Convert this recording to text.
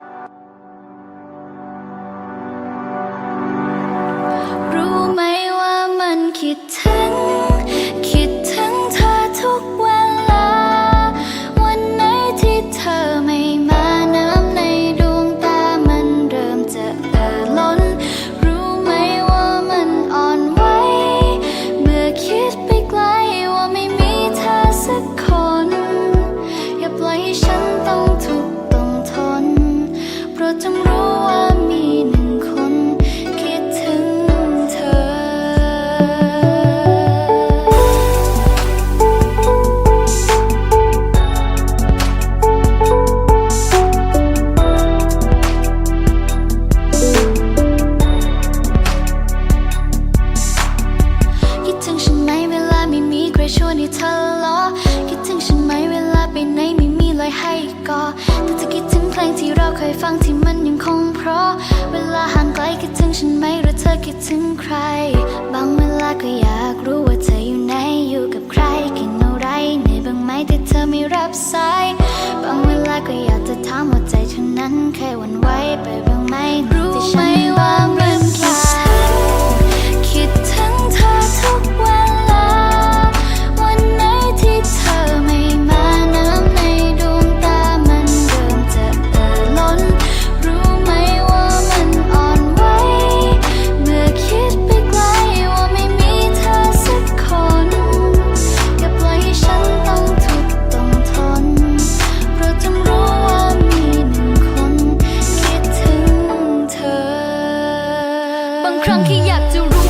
รู้ ครชวนให้เธอล้อคิดถึงฉันไหมเวลาไปไหนไม่มีเลยให้กอแต่จะคิดถึงเพลงที่เราเคยฟังที่มันยังคงเพราะ เวลาห่างไกลคิดถึงฉันไหมหรือเธอคิดถึงใคร บางเวลาก็อยากรู้ว่าเธออยู่ไหนอยู่กับใครกินอะไรเหนื่อยบ้างไหมที่เธอไม่รับสายบางเวลาก็อยากจะถามว่าใจเธอนั้นเคยหวั่นไหวไปบ้างไหมรู้ไหมว่ามันคิด บางครั้งแค่อยากจะรู้